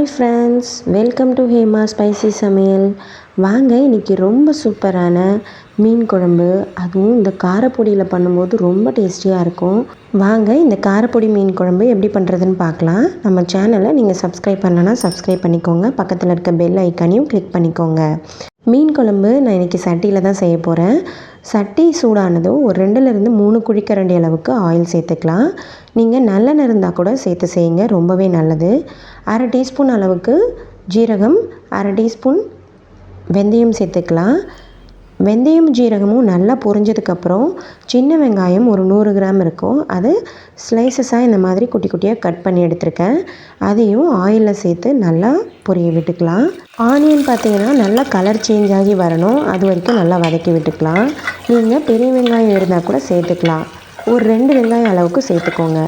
Hi friends welcome to Hema spicy சமையல் வாங்க இன்றைக்கி ரொம்ப சூப்பரான மீன் குழம்பு. அதுவும் இந்த காரப்பொடியில் பண்ணும்போது ரொம்ப டேஸ்டியாக இருக்கும். வாங்க இந்த காரப்பொடி மீன் குழம்பு எப்படி பண்ணுறதுன்னு பார்க்கலாம். நம்ம சேனலை நீங்கள் சப்ஸ்கிரைப் பண்ணலன்னா சப்ஸ்கிரைப் பண்ணிக்கோங்க. பக்கத்தில் இருக்க பெல் ஐக்கானையும் கிளிக் பண்ணிக்கோங்க. மீன் குழம்பு நான் இன்றைக்கி சட்டியில் தான் செய்ய போகிறேன் சட்டி சூடானதும் ஒரு ரெண்டுலேருந்து மூணு குழிக்கரண்டி அளவுக்கு ஆயில் சேர்த்துக்கலாம். நீங்கள் நல்லெண்ணெய் இருந்தால் கூட சேர்த்து செய்யுங்க ரொம்பவே நல்லது. அரை டீஸ்பூன் அளவுக்கு ஜீரகம் அரை டீஸ்பூன் வெந்தயம் சேர்த்துக்கலாம். வெந்தயம் ஜீரகமும் நல்லா பொரிஞ்சதுக்கப்புறம் சின்ன வெங்காயம் ஒரு நூறு கிராம் இருக்கும். அது ஸ்லைசஸாக இந்த மாதிரி குட்டி குட்டியாக கட் பண்ணி எடுத்திருக்கேன். அதையும் ஆயிலில் சேர்த்து நல்லா பொரிய விட்டுக்கலாம். ஆனியன் பார்த்தீங்கன்னா நல்லா கலர் சேஞ்ச் ஆகி வரணும். அது வரைக்கும் நல்லா வதக்கி விட்டுக்கலாம். நீங்கள் பெரிய வெங்காயம் இருந்தால் கூட சேர்த்துக்கலாம். ஒரு ரெண்டு வெங்காயம் அளவுக்கு சேர்த்துக்கோங்க.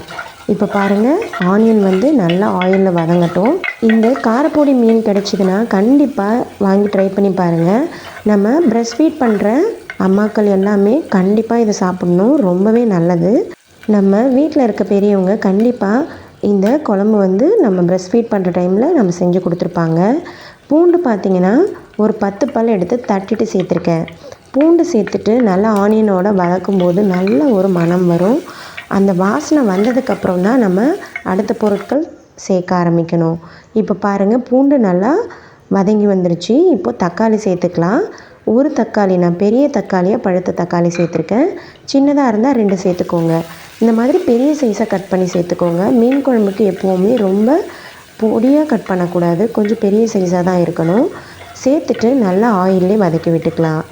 இப்போ பாருங்கள் ஆனியன் வந்து நல்லா ஆயிலில் வதங்கட்டும். இந்த காரப்பொடி மீன் கிடச்சிதுன்னா கண்டிப்பாக வாங்கி ட்ரை பண்ணி பாருங்கள் நம்ம ப்ரெஷ் ஃபீட் பண்ணுற அம்மாக்கள் எல்லாமே கண்டிப்பாக இதை சாப்பிட்ணும். ரொம்பவே நல்லது. நம்ம வீட்டில் இருக்க பெரியவங்க கண்டிப்பாக இந்த குழம்பு வந்து நம்ம ப்ரெஷ் ஃபீட் பண்ணுற டைமில் நம்ம செஞ்சு கொடுத்துருப்பாங்க. பூண்டு பார்த்திங்கன்னா ஒரு பத்து பல் எடுத்து தட்டிட்டு சேர்த்துருக்கேன். பூண்டு சேர்த்துட்டு நல்லா ஆனியனோட வதக்கும் போது நல்ல ஒரு மனம் வரும். அந்த வாசனை வந்ததுக்கப்புறம் தான் நம்ம அடுத்த பொருட்கள் சேர்க்க ஆரம்பிக்கணும். இப்போ பாருங்கள் பூண்டு நல்லா வதங்கி வந்துருச்சு. இப்போது தக்காளி சேர்த்துக்கலாம். ஒரு தக்காளி நான் பெரிய தக்காளியாக பழுத்த தக்காளி சேர்த்துருக்கேன். சின்னதாக இருந்தால் ரெண்டு சேர்த்துக்கோங்க. இந்த மாதிரி பெரிய சைஸாக கட் பண்ணி சேர்த்துக்கோங்க. மீன் குழம்புக்கு எப்போவுமே ரொம்ப பொடியாக கட் பண்ணக்கூடாது. கொஞ்சம் பெரிய சைஸாக தான் இருக்கணும். சேர்த்துட்டு நல்லா ஆயிலே வதக்கி விட்டுக்கலாம்.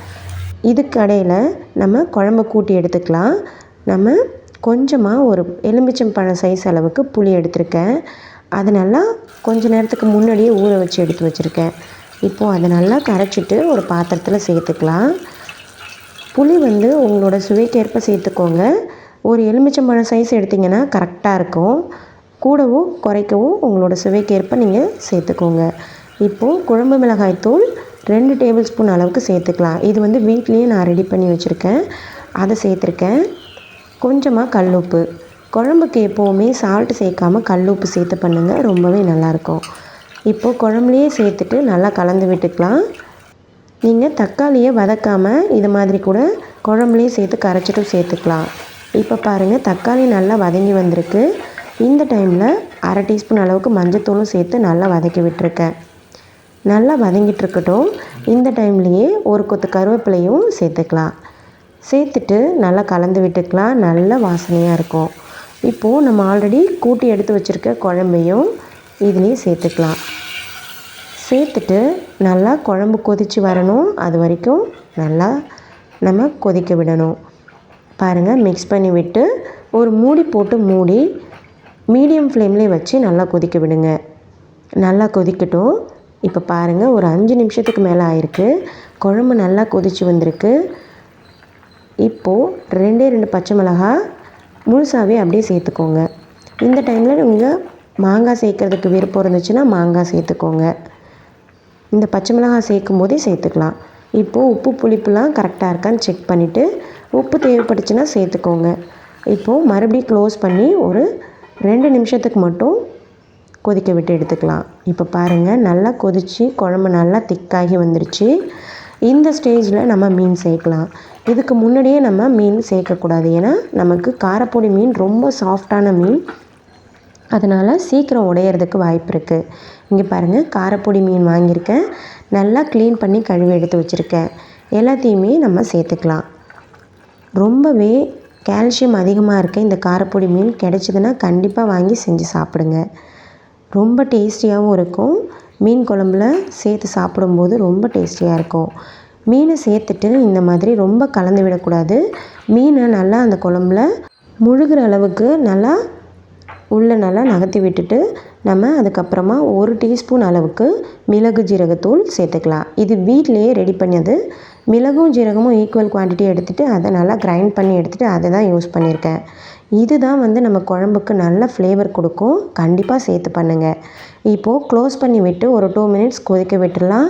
இதுக்கடையில் நம்ம குழம்பு கூட்டி எடுத்துக்கலாம். நம்ம கொஞ்சமாக ஒரு எலுமிச்சம் பழம் சைஸ் அளவுக்கு புளி எடுத்திருக்கேன். அது நல்லா கொஞ்ச நேரத்துக்கு முன்னாடியே ஊற வச்சு எடுத்து வச்சுருக்கேன். இப்போது அதை நல்லா கரைச்சிட்டு ஒரு பாத்திரத்தில் சேர்த்துக்கலாம். புளி வந்து உங்களோட சுவைக்கேற்ப சேர்த்துக்கோங்க. ஒரு எலுமிச்சம்பழம் சைஸ் எடுத்திங்கன்னா கரெக்டாக இருக்கும். கூடவும் குறைக்கவும் உங்களோட சுவைக்கேற்ப நீங்கள் சேர்த்துக்கோங்க. இப்போது குழம்பு மிளகாய் தூள் ரெண்டு டேபிள் ஸ்பூன் அளவுக்கு சேர்த்துக்கலாம். இது வந்து வீட்லேயே நான் ரெடி பண்ணி வச்சுருக்கேன். அதை சேர்த்துருக்கேன். கொஞ்சமாக கல்லுப்பு. குழம்புக்கு எப்போவுமே சால்ட்டு சேர்க்காம கல்லுப்பு சேர்த்து பண்ணுங்கள் ரொம்பவே நல்லாயிருக்கும். இப்போது குழம்புலையே சேர்த்துட்டு நல்லா கலந்து விட்டுக்கலாம். நீங்கள் தக்காளியை வதக்காமல் இது மாதிரி கூட குழம்புலேயே சேர்த்து கரைச்சிட்டும் சேர்த்துக்கலாம். இப்போ பாருங்கள் தக்காளி நல்லா வதங்கி வந்திருக்கு. இந்த டைமில் அரை டீஸ்பூன் அளவுக்கு மஞ்சத்தூளும் சேர்த்து நல்லா வதக்கி விட்டுருக்கேன். நல்லா வதங்கிட்டு இருக்கட்டும். இந்த டைம்லேயே ஒரு கொத்து கருவேப்பிலையும் சேர்த்துக்கலாம். சேர்த்துட்டு நல்லா கலந்து விட்டுக்கலாம். நல்ல வாசனையாக இருக்கும். இப்போது நம்ம ஆல்ரெடி கூட்டி எடுத்து வச்சுருக்க குழம்பையும் இதுலேயும் சேர்த்துக்கலாம். சேர்த்துட்டு நல்லா குழம்பு கொதித்து வரணும். அது வரைக்கும் நல்லா நம்ம கொதிக்க விடணும். பாருங்கள் மிக்ஸ் பண்ணி விட்டு ஒரு மூடி போட்டு மூடி மீடியம் ஃப்ளேம்லேயே வச்சு நல்லா கொதிக்க விடுங்க. நல்லா கொதிக்கட்டும். இப்போ பாருங்கள் ஒரு அஞ்சு நிமிஷத்துக்கு மேலே ஆயிருக்கு. குழம்பு நல்லா கொதித்து வந்திருக்கு. இப்போது ரெண்டே ரெண்டு பச்சை மிளகா முழுசாகவே அப்படியே சேர்த்துக்கோங்க. இந்த டைமில் நீங்கள் மாங்காய் சேர்க்குறதுக்கு விருப்பம் இருந்துச்சுன்னா மாங்காய் சேர்த்துக்கோங்க. இந்த பச்சை மிளகாய் சேர்க்கும் போதே சேர்த்துக்கலாம். இப்போது உப்பு புளிப்புலாம் கரெக்டாக இருக்கான்னு செக் பண்ணிவிட்டு உப்பு தேவைப்பட்டுச்சுன்னா சேர்த்துக்கோங்க. இப்போது மறுபடியும் க்ளோஸ் பண்ணி ஒரு ரெண்டு நிமிஷத்துக்கு மட்டும் கொதிக்க விட்டு எடுத்துக்கலாம். இப்போ பாருங்கள் நல்லா கொதித்து குழம்பு நல்லா திக்காகி வந்துருச்சு. இந்த ஸ்டேஜில் நம்ம மீன் சேர்க்கலாம். இதுக்கு முன்னாடியே நம்ம மீன் சேர்க்கக்கூடாது. ஏன்னா நமக்கு காரப்பொடி மீன் ரொம்ப சாஃப்டான மீன். அதனால் சீக்கிரம் உடையிறதுக்கு வாய்ப்பு இருக்குது இங்கே பாருங்கள் காரப்பொடி மீன் வாங்கியிருக்கேன். நல்லா க்ளீன் பண்ணி கழுவி எடுத்து வச்சுருக்கேன். எல்லாத்தையுமே நம்ம சேர்த்துக்கலாம். ரொம்பவே கால்சியம் அதிகமாக இருக்க இந்த காரப்பொடி மீன் கிடச்சிதுன்னா கண்டிப்பாக வாங்கி செஞ்சு சாப்பிடுங்க. ரொம்ப டேஸ்டியாகவும் இருக்கும். மீன் குழம்புல சேர்த்து சாப்பிடும்போது ரொம்ப டேஸ்டியாக இருக்கும். மீனை சேர்த்துட்டு இந்த மாதிரி ரொம்ப கலந்து விடக்கூடாது. மீனை நல்லா அந்த குழம்புல முழுகிற அளவுக்கு நல்லா உள்ளே நல்லா நகர்த்தி விட்டுட்டு நம்ம அதுக்கப்புறமா ஒரு டீஸ்பூன் அளவுக்கு மிளகு ஜீரகத்தூள் சேர்த்துக்கலாம். இது வீட்டிலையே ரெடி பண்ணது. மிளகும் ஜீரகமும் ஈக்குவல் குவான்டிட்டி எடுத்துகிட்டு அதை நல்லா கிரைண்ட் பண்ணி எடுத்துகிட்டு அதை தான் யூஸ் பண்ணியிருக்கேன். இதுதான் வந்து நம்ம குழம்புக்கு நல்ல ஃப்ளேவர் கொடுக்கும். கண்டிப்பாக சேர்த்து பண்ணுங்கள் இப்போது க்ளோஸ் பண்ணி விட்டு ஒரு டூ மினிட்ஸ் கொதிக்க விட்டுடலாம்.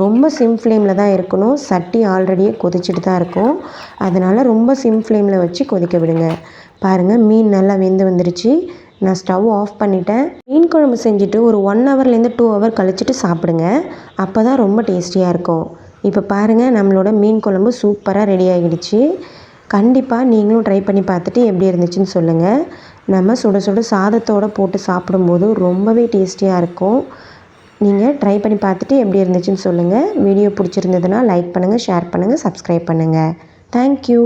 ரொம்ப சிம் ஃப்ளேமில் தான் இருக்கணும். சட்டி ஆல்ரெடியே கொதிச்சுட்டு தான் இருக்கும். அதனால் ரொம்ப சிம் ஃப்ளேமில் வச்சு கொதிக்க விடுங்க. பாருங்கள் மீன் நல்லா வெந்து வந்துருச்சு. நான் ஸ்டவ் ஆஃப் பண்ணிட்டேன். மீன் குழம்பு செஞ்சுட்டு ஒரு ஒன் ஹவர்லேருந்து டூ ஹவர் கழிச்சிட்டு சாப்பிடுங்க. அப்போ தான் ரொம்ப டேஸ்டியாக இருக்கும். இப்போ பாருங்கள் நம்மளோட மீன் குழம்பு சூப்பராக ரெடி ஆகிடுச்சு கண்டிப்பாக நீங்களும் ட்ரை பண்ணி பார்த்துட்டு எப்படி இருந்துச்சுன்னு சொல்லுங்கள் நம்ம சுட சுட சாதத்தோடு போட்டு சாப்பிடும்போது ரொம்பவே டேஸ்டியாக இருக்கும். நீங்கள் ட்ரை பண்ணி பார்த்துட்டு எப்படி இருந்துச்சுன்னு சொல்லுங்கள் வீடியோ பிடிச்சிருந்ததுன்னா லைக் பண்ணுங்கள் ஷேர் பண்ணுங்கள் சப்ஸ்கிரைப் பண்ணுங்கள் தேங்க்யூ